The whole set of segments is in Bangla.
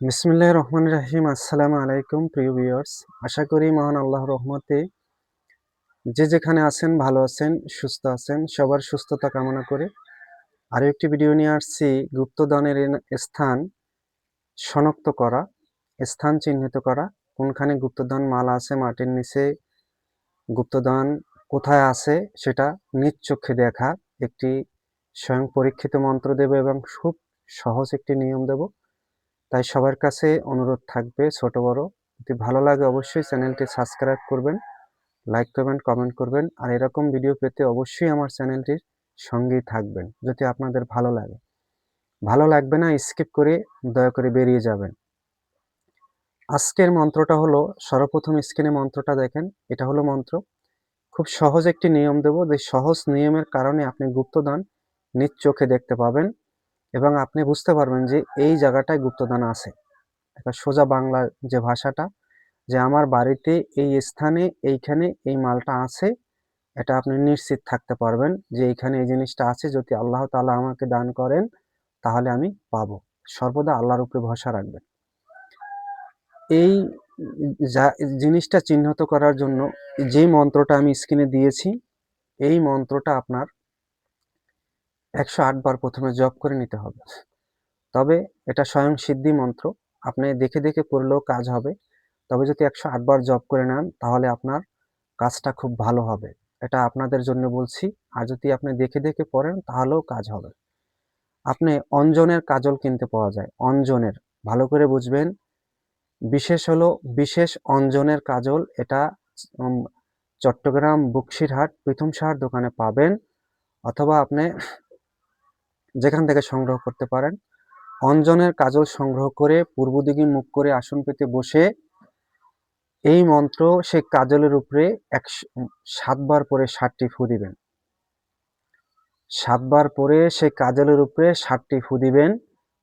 বিসমুল্লাহ রহমান রাহিম। আসসালামু আলাইকুম, প্রিয় ভিউয়ার্স। আশা করি মহান আল্লাহ রহমতে যে যেখানে আছেন, ভালো আছেন, সুস্থ আছেন, সবার সুস্থতা কামনা করে আরও একটি ভিডিও নিয়ে আসছি। গুপ্তদানের স্থান শনাক্ত করা, স্থান চিহ্নিত করা, কোনখানে গুপ্তদান মাল আছে, মাটির নিচে গুপ্তদান কোথায় আছে, সেটা নিজ চোখে দেখা, একটি স্বয়ং পরীক্ষিত মন্ত্র দেব এবং খুব সহজ একটি নিয়ম দেব। তাই সবার কাছে অনুরোধ থাকবে ছোট, বড়। যদি ভালো লাগে অবশ্যই চ্যানেলটি সাবস্ক্রাইব করবেন, লাইক করবেন, কমেন্ট করবেন। আর এরকম ভিডিও পেতে অবশ্যই আমার চ্যানেলটির সঙ্গেই থাকবেন, যদি আপনাদের ভালো লাগে। ভালো লাগবে না, স্কিপ করে দয়া করে বেরিয়ে যাবেন। আজকের মন্ত্রটা হলো, সর্বপ্রথম স্ক্রিনে মন্ত্রটা দেখেন, এটা হলো মন্ত্র। খুব সহজ একটি নিয়ম দেব, যে সহজ নিয়মের কারণে আপনি গুপ্তদান নিজ চোখে দেখতে পাবেন। এবং আপনি বুঝতে পারবেন যে এই জায়গাটায় গুপ্তদান আছে। একটা সোজা বাংলা যে ভাষাটা, যে আমার বাড়িতে এই স্থানে এইখানে এই মালটা আছে, এটা আপনি নিশ্চিত থাকতে পারবেন যে এইখানে এই জিনিসটা আছে। যদি আল্লাহ তালা আমাকে দান করেন, তাহলে আমি পাবো। সর্বদা আল্লাহর উপরে ভরসা রাখবেন। এই জিনিসটা চিহ্নিত করার জন্য যে মন্ত্রটা আমি স্ক্রিনে দিয়েছি, এই মন্ত্রটা আপনার একশো আট বার প্রথমে জপ করে নিতে হবে। তবে এটা স্বয়ং সিদ্ধি মন্ত্র। আপনি দেখে দেখে করলেও কাজ হবে। তবে যদি একশো আটবার জপ করে নেন, তাহলে আপনার কাজটা খুব ভালো হবে। এটা আপনাদের জন্য বলছি। আর যদি আপনি দেখে দেখে পড়েন তাহলেও কাজ হবে। আপনি অঞ্জনের কাজল কিনতে পাওয়া যায়। অঞ্জনের। ভালো করে বুঝবেন। বিশেষ হলো, বিশেষ অঞ্জনের কাজল। এটা চট্টগ্রাম বক্সিরহাট প্রথম সাহার দোকানে পাবেন। অথবা আপনি যেখান থেকে সংগ্রহ করতে পারেন। অঞ্জনের কাজল সংগ্রহ করে পূর্ব দিকে মুখ করে আসন পেতে বসে এই মন্ত্র সেই কাজলের উপরে একশো, সাতবার পরে ষাটটি ফু দিবেন। সাতবার পরে সেই কাজলের উপরে ষাটটি ফু দিবেন।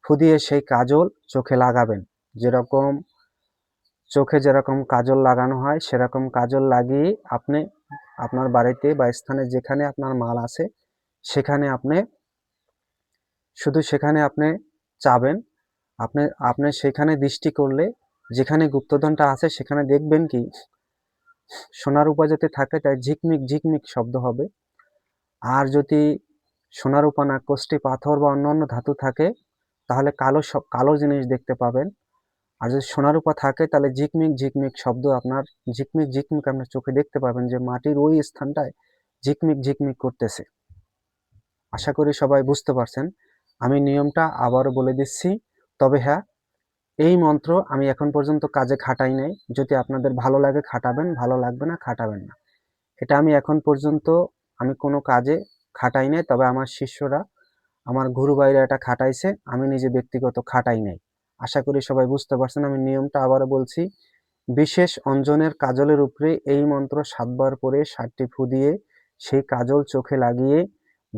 ফু দিয়ে সেই কাজল চোখে লাগাবেন। যেরকম চোখে যেরকম কাজল লাগানো হয়, সেরকম কাজল লাগিয়ে আপনি আপনার বাড়িতে বা স্থানে যেখানে আপনার মাল আছে, সেখানে আপনি শুধু সেখানে আপনি চাবেন আপনি আপনি সেখানে দৃষ্টি করলে, যেখানে গুপ্তধনটা আছে সেখানে দেখবেন কি, সোনার উপা যদি থাকে তাই ঝিকমিক ঝিকমিক শব্দ হবে। আর যদি সোনার উপা না কোষ্টি পাথর বা অন্যান্য ধাতু থাকে, তাহলে কালো কালো জিনিস দেখতে পাবেন। আর যদি সোনার উপা থাকে, তাহলে ঝিকমিক ঝিকমিক শব্দ আপনার, ঝিকমিক ঝিকমিক আপনার চোখে দেখতে পাবেন যে মাটির ওই স্থানটায় ঝিকমিক ঝিকমিক করতেছে। আশা করি সবাই বুঝতে পারছেন। আমি নিয়মটা আবারও বলে দিচ্ছি। তবে হ্যাঁ এই মন্ত্র আমি এখন পর্যন্ত কাজে খাটাই নাই। যদি আপনাদের ভালো লাগে খাটাবেন, ভালো লাগবে না, খাটাবেন না। এটা আমি এখন পর্যন্ত আমি কোনো কাজে খাটাই নাই। তবে আমার শিষ্যরা, আমার গুরু ভাইরা এটা খাটাইছে, আমি নিজে ব্যক্তিগত খাটাই নাই। আশা করি সবাই বুঝতে পারছেন, আমি নিয়মটা আবারও বলছি। বিশেষ অঞ্জনের কাজলের উপরে এই মন্ত্র সাতবার পরে ষাটটি ফু দিয়ে সেই কাজল চোখে লাগিয়ে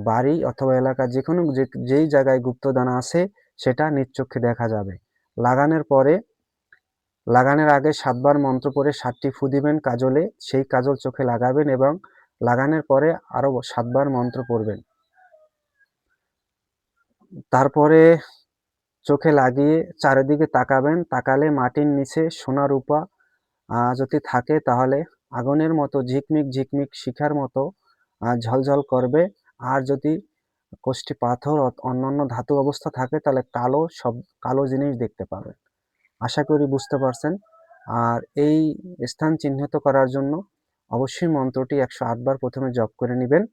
বাড়ি অথবা এলাকা যে কোনো যেই জায়গায় গুপ্তদানা আছে, সেটা চোখে দেখা যাবে। লাগানোর পরে, লাগানোর আগে সাতবার মন্ত্র পড়ে সাতটি ফু দিবেন কাজলে, সেই কাজল চোখে লাগাবেন এবং লাগানোর পরে আরও সাতবার মন্ত্র পড়বেন। তারপরে চোখে লাগিয়ে চারিদিকে তাকাবেন, তাকালে মাটির নিচে সোনা রূপা যদি থাকে তাহলে আগুনের মতো ঝিকমিক ঝিকমিক শিখার মতো ঝলঝল করবে। আর যদি কোষ্ঠী পাথর অন্যান্য ধাতু অবস্থা থাকে, তাহলে কালো সব, কালো জিনিস দেখতে পাবেন। আশা করি বুঝতে পারছেন। আর এই স্থান চিহ্নিত করার জন্য অবশ্যই মন্ত্রটি একশো আটবার প্রথমে জপ করে নেবেন।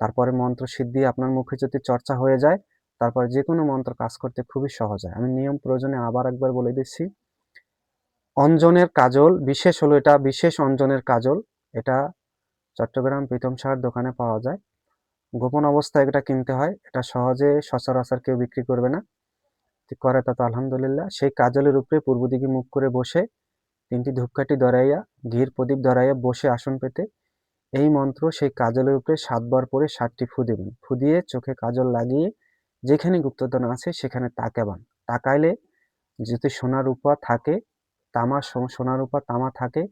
তারপরে মন্ত্র সিদ্ধি আপনার মুখে যদি চর্চা হয়ে যায়, তারপর যে কোনো মন্ত্র কাজ করতে খুবই সহজ হয়। আমি নিয়ম প্রয়োজনে আবার একবার বলে দিচ্ছি। অঞ্জনের কাজল, বিশেষ হলো এটা বিশেষ অঞ্জনের কাজল। এটা চট্টগ্রাম প্রীতম সাহার দোকানে পাওয়া যায়। গোপন অবস্থায় এটা কিনতে হয়, এটা সহজে সচরাচর কেউ বিক্রি করবে না। করে তা তো আলহামদুলিল্লাহ। সেই কাজলের উপরে পূর্ব দিকে মুখ করে বসে তিনটি ধূপকাঠি ধরাইয়া, ঘির প্রদীপ ধরাইয়া বসে আসন পেতে এই মন্ত্র সেই কাজলের উপরে সাতবার পরে সাতটি ফু দেবেন। ফু দিয়ে চোখে কাজল লাগিয়ে যেখানে গুপ্তধন আছে সেখানে তাকাবান তাকাইলে যদি সোনা রূপা থাকে, তামা সোনা রূপা তামা থাকে,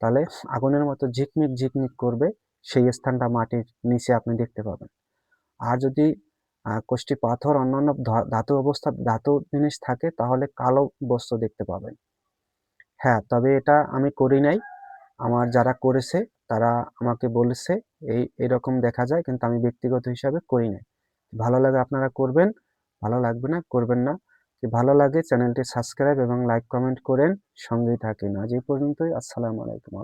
তাহলে আগুনের মতো ঝিকমিক ঝিকমিক করবে। সেই স্থানটা মাটির নিচে আপনি দেখতে পাবেন। আর যদি কোষ্ঠী পাথর, অন্যান্য ধাতু অবস্থা, ধাতু জিনিস থাকে, তাহলে কালো বস্তু দেখতে পাবেন। হ্যাঁ তবে এটা আমি করি নাই। আমার যারা করেছে, তারা আমাকে বলেছে, এই, এরকম দেখা যায়, কিন্তু আমি ব্যক্তিগত হিসাবে করি নাই। ভালো লাগে আপনারা করবেন, ভালো লাগবে না, করবেন না। ভালো লাগে, চ্যানেলটি সাবস্ক্রাইব এবং লাইক কমেন্ট করেন। সঙ্গেই থাকেন। আজ এই পর্যন্তই। আসসালামু আলাইকুম।